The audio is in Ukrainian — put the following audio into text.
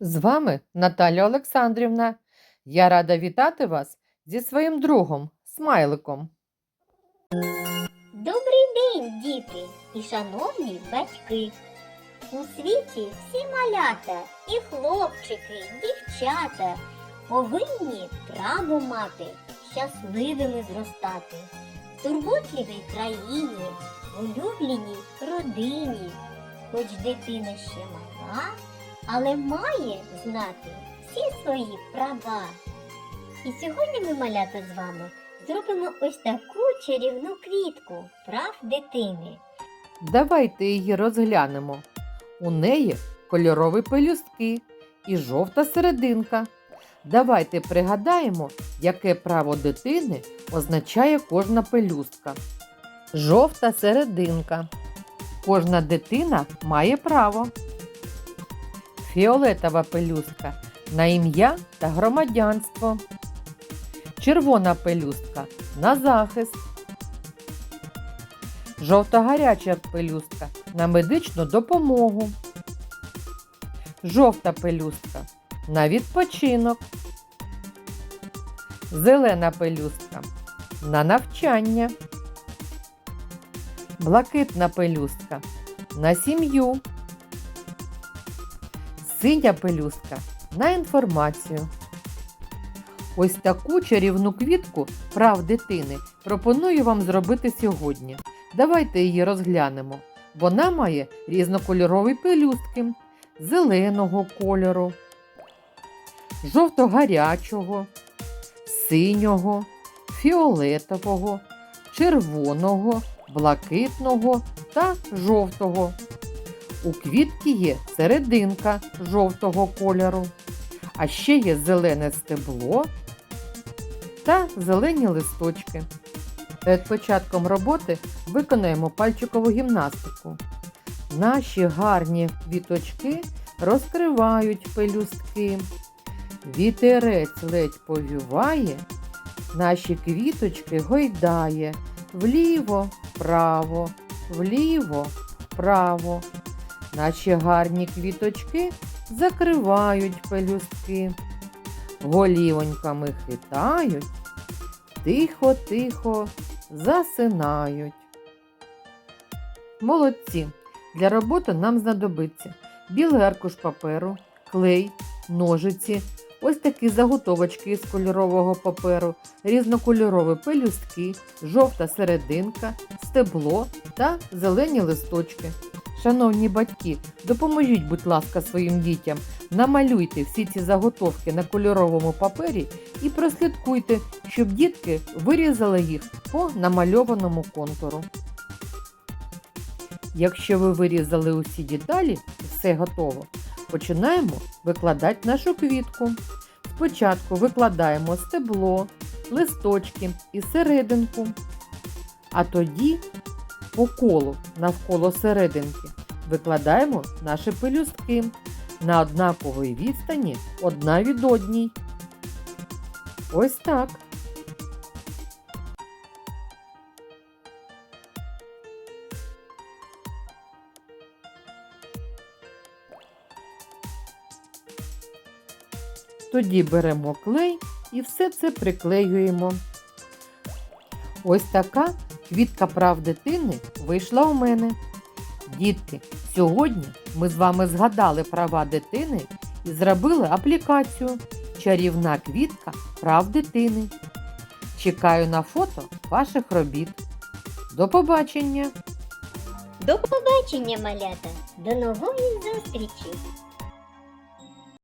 З вами Наталя Олександрівна. Я рада вітати вас зі своїм другом Смайликом. Добрий день, діти і шановні батьки. У світі всі малята, і хлопчики, і дівчата повинні право мати, щасливими зростати, в турботливій країні, улюбленій родині. Хоч дитина ще мала, але має знати всі свої права. І сьогодні ми, малята, з вами зробимо ось таку чарівну квітку прав дитини. Давайте її розглянемо. У неї кольорові пелюстки і жовта серединка. Давайте пригадаємо, яке право дитини означає кожна пелюстка. Жовта серединка. Кожна дитина має право. Фіолетова пелюстка на ім'я та громадянство. Червона пелюстка на захист. Жовто-гаряча пелюстка на медичну допомогу. Жовта пелюстка на відпочинок. Зелена пелюстка на навчання. Блакитна пелюстка на сім'ю. Синя пелюстка на інформацію. Ось таку чарівну квітку прав дитини пропоную вам зробити сьогодні. Давайте її розглянемо. Вона має різнокольорові пелюстки зеленого кольору, жовто-гарячого, синього, фіолетового, червоного, блакитного та жовтого. У квітки є серединка жовтого кольору, а ще є зелене стебло та зелені листочки. Перед початком роботи виконаємо пальчикову гімнастику. Наші гарні квіточки розкривають пелюстки. Вітерець ледь повіває, наші квіточки гойдає вліво, вправо, вліво, вправо. Наші гарні квіточки закривають пелюстки, голівоньками хитають, тихо-тихо засинають. Молодці! Для роботи нам знадобиться білий аркуш паперу, клей, ножиці, ось такі заготовочки із кольорового паперу, різнокольорові пелюстки, жовта серединка, стебло та зелені листочки. Шановні батьки, допоможіть, будь ласка, своїм дітям, намалюйте всі ці заготовки на кольоровому папері і прослідкуйте, щоб дітки вирізали їх по намальованому контуру. Якщо ви вирізали усі деталі все готово, починаємо викладати нашу квітку. Спочатку викладаємо стебло, листочки і серединку, а тоді по колу навколо серединки викладаємо наші пелюстки на однаковій відстані одна від одній. Ось так. Тоді беремо клей і все це приклеюємо. Ось така квітка прав дитини вийшла у мене. Дітки, сьогодні ми з вами згадали права дитини і зробили аплікацію Чарівна квітка прав дитини. Чекаю на фото ваших робіт. До побачення! До побачення, малята! До нової зустрічі!